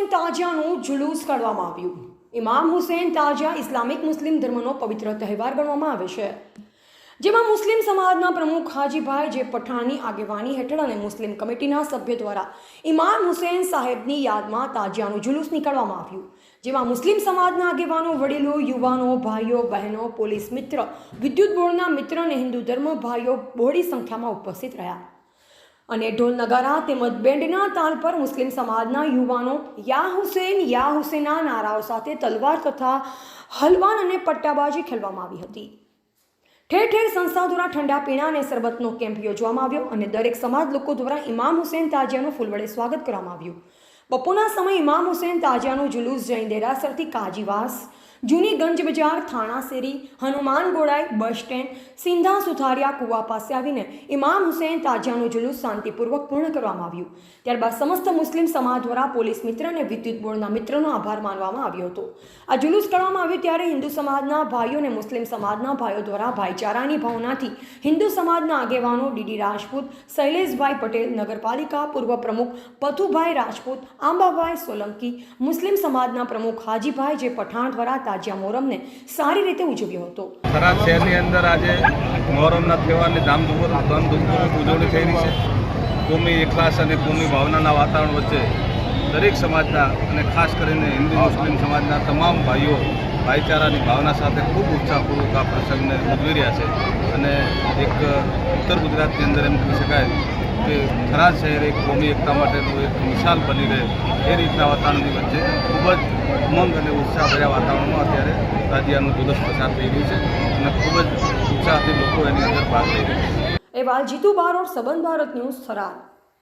તાજિયાનું જુલુસ કાઢવામાં આવ્યું. ઇમામ હુસેન તાજિયા ઇસ્લામિક મુસ્લિમ ધર્મનો પવિત્ર તહેવાર ગણવામાં આવે છે. જેમાં મુસ્લિમ સમાજના પ્રમુખ હાજીભાઈ જે પઠાણની આગેવાની હેઠળ અને મુસ્લિમ કમિટીના સભ્ય દ્વારા ઇમામ હુસેન સાહેબની યાદમાં તાજિયાનું જુલુસ નીકળવામાં આવ્યું. જેમાં મુસ્લિમ સમાજના આગેવાનો, વડીલો, યુવાનો, ભાઈઓ, બહેનો, પોલીસ મિત્ર, વિદ્યુત બોર્ડના મિત્ર અને હિન્દુ ધર્મ ભાઈઓ બહોળી સંખ્યામાં ઉપસ્થિત રહ્યા. અને ઢોલ નગારા તેમજ બેન્ડના તાલ પર મુસ્લિમ સમાજના યુવાનો યા હુસેન યા હુસેનના નારાઓ સાથે તલવાર તથા હલવાન અને પટ્ટાબાજી ખેલવામાં આવી હતી. ઠેર ઠેર સંસ્થાઓ દ્વારા ઠંડા પીણા અને શરબતનો કેમ્પ યોજવામાં આવ્યો અને દરેક સમાજ લોકો દ્વારા ઇમામ હુસેન તાજિયાનું ફૂલવડે સ્વાગત કરવામાં આવ્યું. બપોરના સમયે ઇમામ હુસેન તાજિયાનું જુલુસ જૈન દેરાસરથી કાજીવાસ જૂની ગંજ બજાર થાણા શેરી હનુમાન ગોળાઈ, બસ સ્ટેન્ડ, સિંધા સુથારિયા, કુવા પાસે આવીને ઇમામ હુસેન તાજિયાનું જુલુસ શાંતિપૂર્વક પૂર્ણ કરવામાં આવ્યું. ત્યારબાદ સમસ્ત મુસ્લિમ સમાજ દ્વારા પોલીસ મિત્ર અને વિદ્યુત બોર્ડના મિત્રનો આભાર માનવામાં આવ્યો હતો. આ જુલુસ કરવામાં આવ્યું ત્યારે હિન્દુ સમાજના ભાઈઓ અને મુસ્લિમ સમાજના ભાઈઓ દ્વારા ભાઈચારાની ભાવનાથી હિન્દુ સમાજના આગેવાનો ડીડી રાજપૂત, શૈલેષભાઈ પટેલ, નગરપાલિકા પૂર્વ પ્રમુખ પથુભાઈ રાજપૂત, આંબાભાઈ સોલંકી, મુસ્લિમ સમાજના પ્રમુખ હાજીભાઈ જે પઠાણ દ્વારા તાજિયા મોહરમને સારી રીતે ઉજવ્યો હતો. થરાદ શહેરની અંદર આજે મોહરમના તહેવારની ધામધૂમ ધામધૂમપૂર્વક ઉજવણી થઈ રહી છે. કોમી એકલાસ અને કોમી ભાવનાના વાતાવરણ વચ્ચે દરેક સમાજના અને ખાસ કરીને હિન્દુ મુસ્લિમ સમાજના તમામ ભાઈઓ ભાઈચારાની ભાવના સાથે ખૂબ ઉત્સાહપૂર્વક આ પ્રસંગને ઉજવી રહ્યા છે. અને એક ઉત્તર ગુજરાતની અંદર એમ કહી શકાય કે થરાદ શહેર એક કોમી એકતા માટેનું એક મિસાલ બની રહે એ રીતના વાતાવરણની વચ્ચે ખૂબ જ ઉમંગ અને ઉત્સાહભર્યા વાતાવરણમાં અત્યારે તાજિયાનું જુલસ પસાર થઈ રહ્યું છે અને ખૂબ જ ઉત્સાહથી લોકો એની અંદર ભાગ લઈ રહ્યા છે. એવા જીતુ બારોટ સંબંધ ભારત ન્યૂઝ થરાદ.